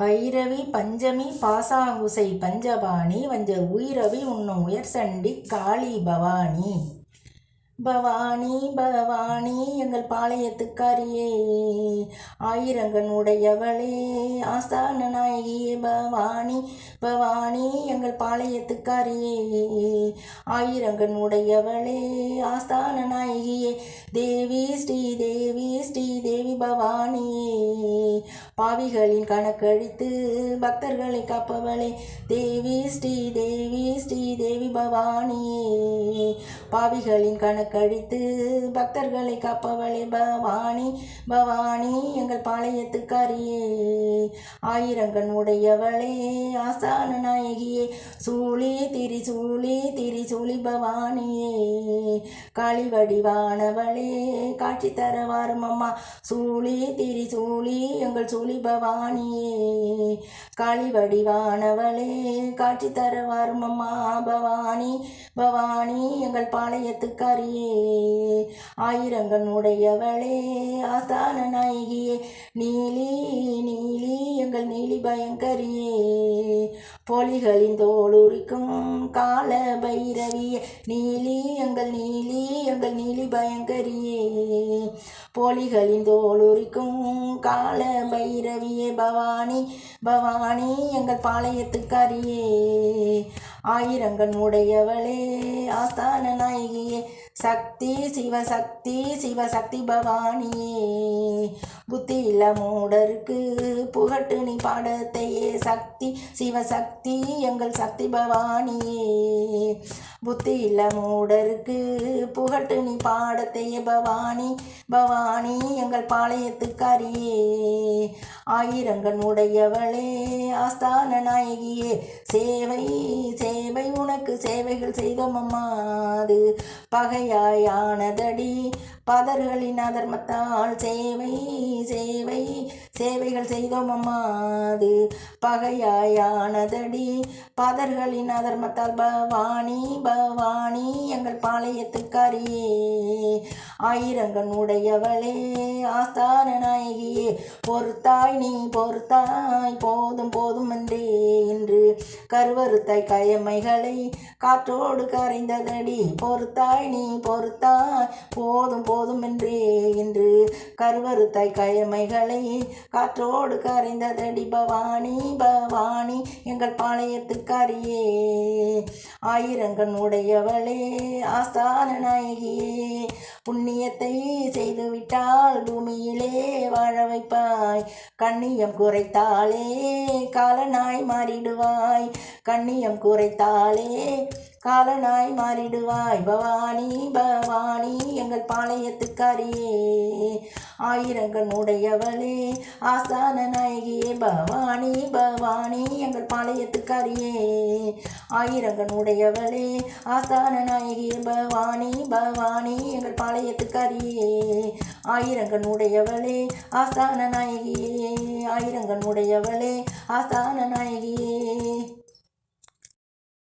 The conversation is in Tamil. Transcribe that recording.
பைரவி பஞ்சமி பாசாங்குசை பஞ்சபாணி வஞ்ச உயிரவி உண்ணும் உயர்சண்டி காளி பவானி. பவானி பவானி எங்கள் பாளையத்துக்காரியே. ஆயிரங்கன் உடையவளே ஆஸ்தான நாயகியே பவானி பவானி எங்கள் பாளையத்துக்காரியே. ஆயிரங்கன் உடையவளே ஆஸ்தான நாயகியே. தேவி ஸ்ரீ தேவி ஸ்ரீ தேவி பவானியே. பாவிகளின் கணக்கழித்து பக்தர்களை காப்பவளே. தேவி ஸ்ரீ தேவி ஸ்ரீ தேவி பவானியே. பாவிகளின் கணக்கழித்து பக்தர்களை காப்பவளே பவானி பவானி எங்கள் பாளையத்துக்காரியே. ஆயிரங்கண் உடையவளே ஆசான நாயகியே. சூளி திரிசூலி திரிசூலி பவானியே. காளி வடிவானவளே காட்சி தர வாரும் சூழி சூளி திரிசூலி எங்கள் சூழி பவானியே. காளி வடிவானவளே காட்சி தர வாரும் பவானி பவானி எங்கள் பாளையத்துக்காரியே. ஆயிரங்கன் உடையவளே ஆஸ்தான நாயகியே நீலி நீலி எங்கள் நீலி பயங்கரியே. பொலிகளின் தோளுரிக்கும் கால பைரவியே நீலி எங்கள் நீலி எங்கள் நீலி பயங்கரியே. போலிகளின் தோளுரிக்கும் கால பைரவியே பவானி பவானி எங்கள் பாளையத்துக்காரியே. ஆயிரங்கன் உடையவளே ஆஸ்தான நாயகியே சக்தி சிவசக்தி சிவசக்தி பவானியே. புத்தி இல்ல மூடருக்கு புகட்டு நீ பாடத்தையே. சக்தி சிவசக்தி எங்கள் சக்தி பவானியே. புத்தி இல்ல மூடருக்கு புகட்டு நீ பாடத்தையே. பவானி பவானி எங்கள் பாளையத்துக்காரியே ஆயிரங்கள் உடையவளே ஆஸ்தான நாயகியே. சேவை சேவை உனக்கு சேவைகள் செய்தோம் அம்மா. அது பகையாயானதடி. பதர்களின் அதர்மத்தால் சேவை சேவை சேவைகள் செய்தோம் அம்மா. அது பகையாயானதடி. பதர்களின் அதர்மத்தால் பவானி பவானி எங்கள் பாளையத்துக்காரியே ஆயிரங்கண் உடையவளே ஆஸ்தான நாயகியே பொறுத்தாய் நீ பொறுத்தாய் போதும் போதும் என்றே என்று கருவறுத்தாய் கயமைகளை காற்றோடு கரைந்ததடி. பொறுத்தாய் நீ பொறுத்தாய் போதும் போதும் என்றே என்று கருவறுத்தாய் கயமைகளை காற்றோடு கரைந்ததடி பவானி பவானி எங்கள் பாளையத்துக்காரியே ஆயிரங்கண் உடையவளே ஆஸ்தான நாயகியே புண்ணியத்தை செய்துவிட்டால் பூமியிலே வாழ வைப்பாய். கண்ணியம் குறைத்தாலே காலனாய் மாறிடுவாய். கண்ணியம் குறைத்தாலே காலனாய் மாறிடுவாய். பவானி பவானி எங்கள் பாளையத்துக்காரியே ஆயிரங்கள் உடையவளே ஆசான நாயகியே பவானி பவானி எங்கள் பாளையத்துக்காரியே ஆயிரங்கள் உடையவளே ஆசான நாயகியே பவானி பவானி எங்கள் பாளையத்துக்காரியே ஆயிரங்கள் உடையவளே ஆசான நாயகியே ஆயிரங்கள் உடையவளே ஆசான நாயகியே.